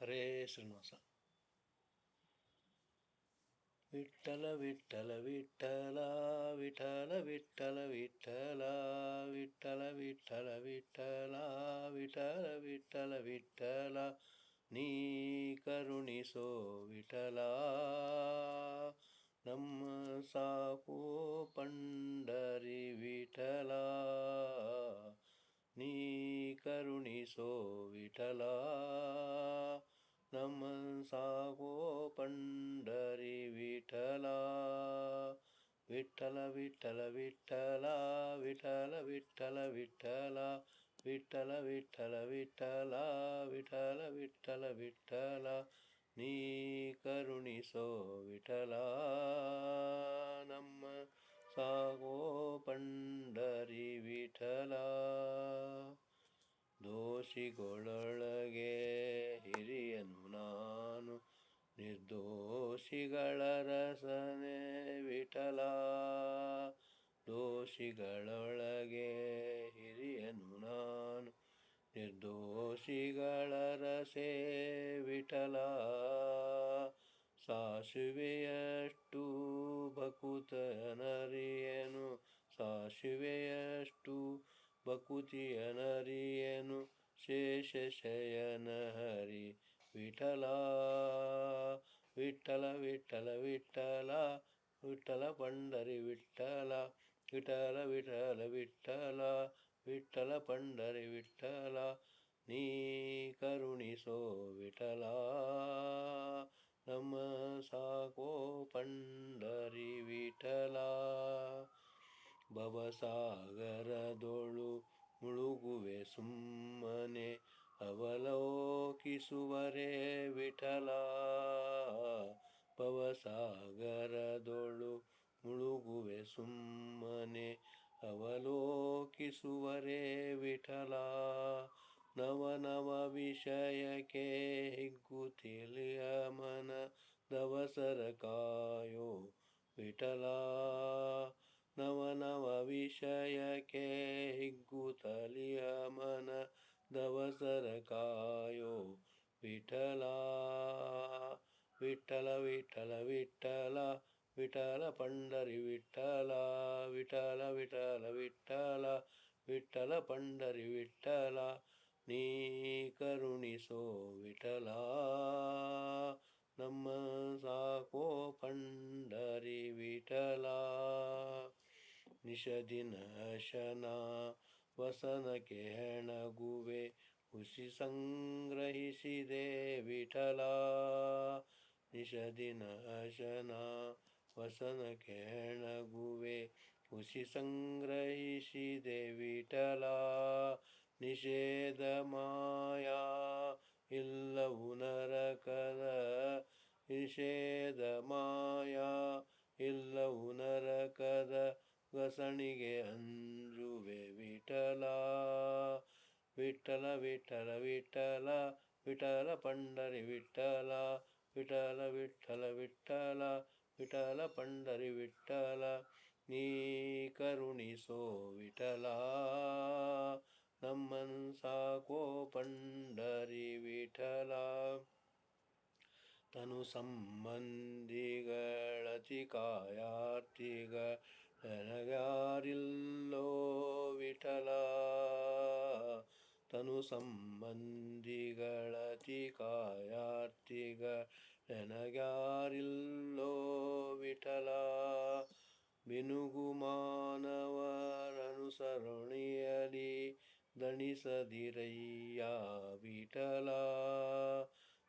ಹರೇ ಶ್ರೀನಿವಾಸ ವಿಠಲ ವಿಠಲ ವಿಠಲ ವಿಠಲ ವಿಠಲ ವಿಠಲ ವಿಠಲ ವಿಠಲ ವಿಠಲ ವಿಠಲ ವಿಠಲ ವಿಠಲ ನೀ ಕರುಣಿಸೋ ವಿಠಲ ನಮ್ಮ ಸಾಕು ಪಂಡರಿ ವಿಠಲ ನೀ ಕರುಣಿಸೋ ವಿಠಲ नमसा गो पंढरी विठला विठ्ठल विठ्ठल विठ्ठला विठ्ठल विठ्ठल विठ्ठला. विठ्ठल विठ्ठल विठ्ठला विठ्ठल विठ्ठल विठ्ठला. नी करुणिसो विठला नम सागो पंढरी विठला दोषी गोळळ ನಿರ್ದೋಷಿಗಳ ರಸನೆ ವಿಠಲ. ದೋಷಿಗಳೊಳಗೆ ಹಿರಿಯನು ನಾನು. ನಿರ್ದೋಷಿಗಳ ರಸೆ ವಿಠಲ. ಸಾಸುವೆಯಷ್ಟು ಭಕುತನರಿಯನು ಸಾಸುವೆಯಷ್ಟು ಬಕುತಿಯನರಿಯನು. ಶೇಷ ಶಯನ ಹರಿ ವಿಠಲ. ವಿಠಲ ವಿಠಲ ವಿಠಲ ವಿಠಲ ಪಂಡರಿ ವಿಠಲ ವಿಠಲ ವಿಠಲ ವಿಠಲ ವಿಠಲ ಪಂಡರಿ ವಿಠಲ, ನೀ ಕರುಣಿಸೋ ವಿಠಲ. ನಮ್ಮ ಸಾಕೋ ಪಂಡರಿ ವಿಠಲ, ಭವಸಾಗರದೊಳು ಮುಳುಗುವೆ ಸುಮ್ಮನೆ ಅವಲೋಕಿಸುವರೇ ವಿಠಲ. ಪವಸಾಗರದೊಳು ಮುಳುಗುವೆ ಸುಮ್ಮನೆ ಅವಲೋಕಿಸುವರೇ ವಿಠಲ. ನವ ನವ ವಿಷಯಕ್ಕೆ ಹಿಗ್ಗುತ್ತಿಲಿಯ ಮನ ದವಸರ ಕಾಯೋ ವಿಠಲ. ನವ ನವ ವಿಷಯಕ್ಕೆ ಹಿಗ್ಗುತ್ತಲಿಯ ಮನ ದವಸರ ಕಾಯೋ ವಿಠಲ ವಿಠಲ ವಿಠಲ ವಿಠಲ ವಿಠಲ ಪಂಡರಿ, ವಿಠಲ ವಿಠಲ ವಿಠಲ ವಿಠಲ ವಿಠಲ ಪಂಡರಿ, ವಿಠಲ, ನೀ ಕರುಣಿಸೋ ವಿಠಲ, ನಮ್ಮ ಸಾಕೋ ಪಂಡರಿ ವಿಠಲ ನಿಷದಿನಶನ ವಸನಕ್ಕೆ ಹೆಣಗುವೆ ಹುಸಿ ಸಂಗ್ರಹಿಸಿದೆ ವಿಠಲ. ನಿಷದಿನಶನ ವಸನಕ್ಕೆ ಹೆಣಗುವೆ ಹುಸಿ ಸಂಗ್ರಹಿಸಿದೆ ವಿಠಲ. ನಿಷೇಧ ಮಾಯಾ ಇಲ್ಲವು ನರಕದ. ನಿಷೇಧ ಮಾಯಾ ಇಲ್ಲವು ನರಕದ. ಗಸಣಿಗೆ ಅಂಜುವೆ ವಿಠಲ ವಿಠಲ ವಿಠಲ ವಿಠಲ ವಿಠಲ ಪಂಡರಿ ವಿಠಲ ವಿಠಲ ವಿಠಲ ವಿಠಲ ವಿಠಲ ಪಂಡರಿ ವಿಠಲ, ನೀ ಕರುಣಿಸೋ ವಿಠಲ, ನಮ್ಮನ್ ಸಾಕೋ ಪಂಡರಿ ವಿಠಲ. ತನು ಸಂಬಂಧಿಗಳತಿ ಕಾಯಾರ್ತಿಗ వెనగారిల్లో విఠలా ತನು ಸಂಬಂಧಿಗಳತಿ ಕಾಯಾರ್ತಿಗ ನೆನಗಾರಿಲ್ಲೋ ವಿಠಲ ಬಿನುಗು ಮಾನವರನು ಸರಣಿಯಲಿ ದಣಿಸದಿರಯ್ಯ ವಿಠಲ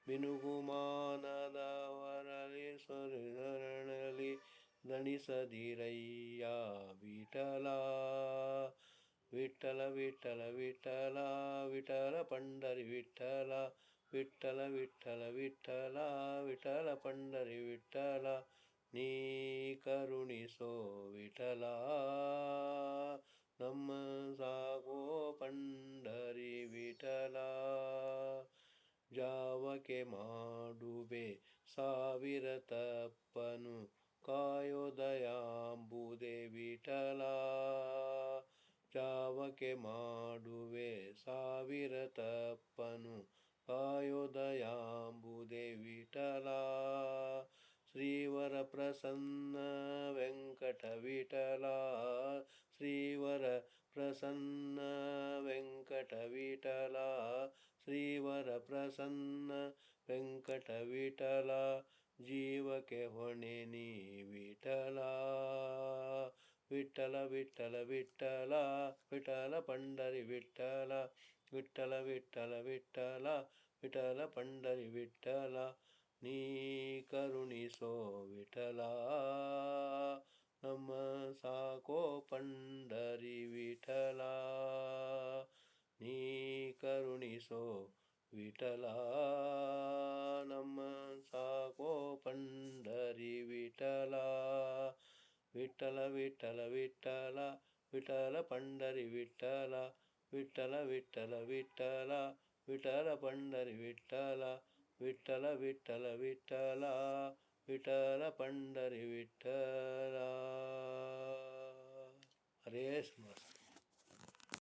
ಬಿನುಗು ಮಾ ದಣಿಸದಿರಯ್ಯ ವಿಠಲ ವಿಠಲ ವಿಠಲ ವಿಠಲ ವಿಠಲ ಪಂಡರಿ, ವಿಠಲ ವಿಠಲ ವಿಠಲ ವಿಠಲ ವಿಠಲ ಪಂಡರಿ, ವಿಠಲ, ನೀ ಕರುಣಿಸೋ ವಿಠಲ, ನಮ್ಮ ಸಾಗೋ ಪಂಡರಿ ವಿಠಲ, ಜಾವಕೆ ಮಾಡುವೆ ಸಾವಿರ ತಪ್ಪನು ಕಾಯೋದಯಾಂಬುದೇ ವಿಠಲ. ಜಾವಕೆ ಮಾಡುವೆ ಸಾವಿರ ತಪ್ಪನು ಕಾಯೋದಯಾಂಬುದೇ ವಿಠಲ. ಶ್ರೀವರ ಪ್ರಸನ್ನ ವೆಂಕಟ ವಿಠಲ ಶ್ರೀವರ ಪ್ರಸನ್ನ ವೆಂಕಟ ವಿಠಲ ಶ್ರೀವರ ಪ್ರಸನ್ನ ವೆಂಕಟ ವಿಠಲ ಜೀವಕ್ಕೆ ಹೊಣೆ ನೀ ವಿಠಲ. ವಿಠಲ ವಿಠಲ ವಿಠಲ ವಿಠಲ ಪಂಡರಿ ವಿಠಲ. ವಿಠಲ ವಿಠಲ ವಿಠಲ ವಿಠಲ ಪಂಡರಿ ವಿಠಲ. ನೀ ಕರುಣಿಸೋ ವಿಠಲ. ನಮ್ಮ ಸಾಕೋ ಪಂಡರಿ ವಿಠಲ. ನೀ ಕರುಣಿಸೋ ವಿಠಲ. ನಮ್ಮ ವಿಠಲ ವಿಠಲ ವಿಠಲ ವಿಠಲ ಪಂಡರಿ ವಿಠಲ ವಿಠಲ ವಿಠಲ ವಿಠಲ ವಿಠಲ ಪಂಡರಿ ವಿಠಲ ವಿಠಲ ವಿಠಲ ವಿಠಲ ವಿಠಲ ಪಂಡರಿ ವಿಠಲ ಹರೇ ಸಮರ್ಥ